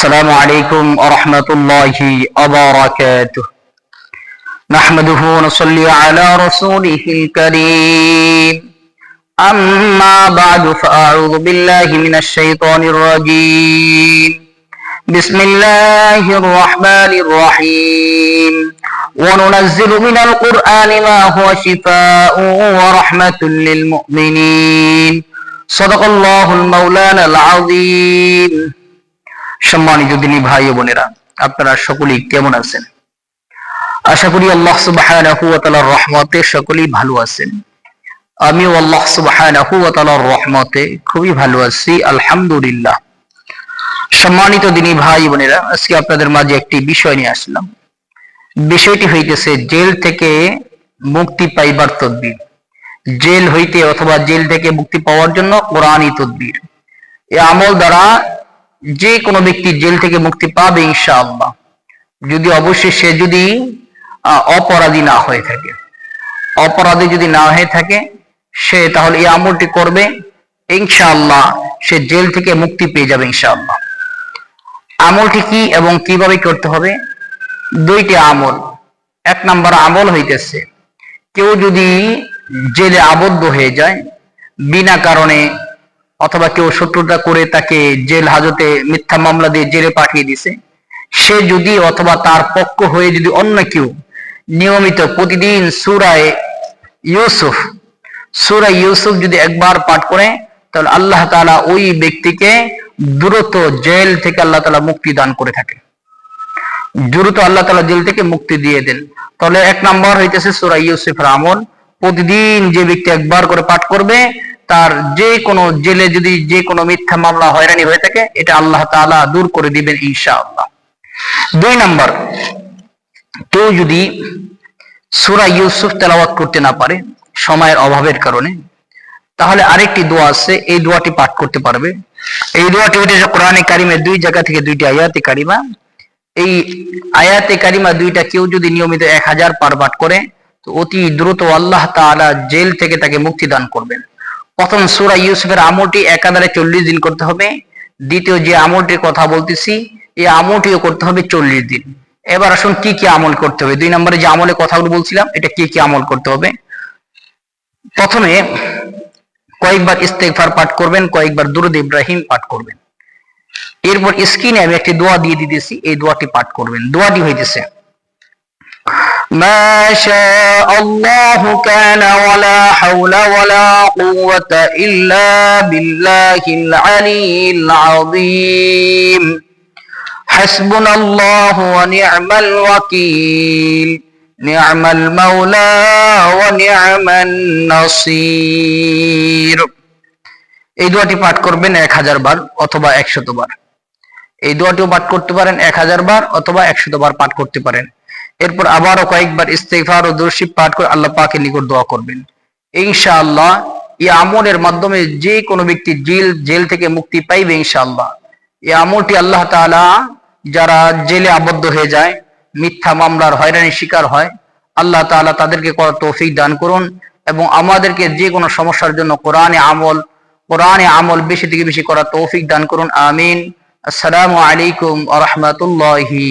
السلام عليكم ورحمة الله وبركاته. نحمده ونصلي على رسوله الكريم. أما بعد فأعوذ بالله من الشيطان الرجيم. بسم الله الرحمن الرحيم. وننزل من القرآن ما هو شفاء ورحمة للمؤمنين. صدق الله المولانا العظيم. সম্মানিত দিনী ভাই ও বোনেরা, আপনারা সকলেই কেমন আছেন? আশা করি আল্লাহ সুবহানাহু ওয়া তাআলার রহমতে সকলেই ভালো আছেন। আমিও আল্লাহ সুবহানাহু ওয়া তাআলার রহমতে খুবই ভালো আছি, আলহামদুলিল্লাহ। সম্মানিত দিনী ভাই বোনেরা, আজকে আপনাদের মাঝে একটি বিষয় নিয়ে আসলাম। বিষয়টি হইতেছে জেল থেকে মুক্তি পাইবার তদবির। জেল হইতে অথবা জেল থেকে মুক্তি পাওয়ার জন্য কোরআনই তদবির। এই আমল দ্বারা যে কোনো ব্যক্তি জেল থেকে মুক্তি পাবে ইনশাআল্লাহ। যদি অবশ্যই সে যদি অপরাধী না হয়ে থাকে। অপরাধী যদি না হয়ে থাকে, সে তাহলে এই আমলটি করবে, ইনশাআল্লাহ সে জেল থেকে মুক্তি পেয়ে যাবে ইনশাআল্লাহ। আমলটি কি এবং কীভাবে করতে হবে? দুইটি আমল। এক নাম্বার আমল হইতেছে, কেউ যদি জেলে আবদ্ধ হয়ে যায়, বিনা কারণে অথবা কেউ শত্রুতা করে তাকে জেল, হাজতে মিথ্যা মামলা দিয়ে জেলে পাঠিয়ে দিছে, সে যদি অথবা তার পক্ষ হয়ে যদি অন্য কেউ নিয়মিত প্রতিদিন সুরায় ইউসুফ সুরা ইউসুফ যদি একবার পাঠ করে, তাহলে আল্লাহ তাআলা ওই ব্যক্তিকে দ্রুত জেল থেকে আল্লাহ তালা মুক্তি দান করে থাকে। দ্রুত আল্লাহ তালা জেল থেকে মুক্তি দিয়ে দেন। তাহলে এক নাম্বার হইতেছে সুরা ইউসুফের আমল, প্রতিদিন যে ব্যক্তি একবার করে পাঠ করবে তার যে কোনো জেলে যদি যে কোনো মিথ্যা মামলা হয়রানি হয়ে থাকে, এটা আল্লাহ তাআলা দূর করে দিবেন ঈশা ইনশাআল্লাহ। দুই নাম্বার, কেউ যদি সুরা ইউসুফ তেলাওয়াত করতে না পারে সময়ের অভাবের কারণে, তাহলে আরেকটি দোয়া আছে, এই দোয়াটি পাঠ করতে পারবে। এই দোয়াটি হচ্ছে কোরআনে কারিমের দুই জায়গা থেকে দুইটি আয়াতে কারিমা। এই আয়াতে কারিমা দুইটা কেউ যদি নিয়মিত এক হাজার পার পাঠ করে, তো অতি দ্রুত আল্লাহ তাআলা জেল থেকে তাকে মুক্তি দান করবেন। প্রথম সূরা ইউসুফের আমলটি একাধারে চল্লিশ দিন করতে হবে। দ্বিতীয় যে আমলটির কথা বলতেছি, এই আমলটিও করতে হবে চল্লিশ দিন। এবার আসুন কি কি আমল করতে হবে। দুই নম্বরে যে আমলের কথাগুলো বলছিলাম, এটা কি কি আমল করতে হবে? প্রথমে কয়েকবার ইস্তেগফার পাঠ করবেন, কয়েকবার দুরুদ ইব্রাহিম পাঠ করবেন। এরপর স্ক্রিনে আমি একটি দোয়া দিয়ে দিতেছি, এই দোয়াটি পাঠ করবেন। দোয়াটি হইতেছে ما شاء الله كان ولا حول ولا قوة إلا بالله العلي العظيم حسبنا الله ونعم الوكيل نعم المولى ونعم النصير এই দোয়াটি পাঠ করবেন এক হাজার বার অথবা একশত বার এই দোয়াটিও পাঠ করতে পারেন এক হাজার বার অথবা একশত বার পাঠ করতে পারেন এরপর আবারও কয়েকবার ইস্তেগফার ও দর্শিপ পাঠ করে আল্লাহ পাকের নিকট দোয়া করবেন। ইনশাআল্লাহ, এই আমলের মাধ্যমে যে কোনো ব্যক্তি জেল জেল থেকে মুক্তি পাইবে ইনশাআল্লাহ। এই আমলটি আল্লাহ তাআলা যারা জেলে আবদ্ধ হয়ে যায়, মিথ্যা মামলার হয়রানির শিকার হয়, আল্লাহ তাআলা তাদেরকে করার তৌফিক দান করুন এবং আমাদেরকে যে কোনো সমস্যার জন্য কোরআনে আমল কোরআনে আমল বেশি থেকে বেশি করার তৌফিক দান করুন। আমিন। আসসালামু আলাইকুম ওয়া রাহমাতুল্লাহি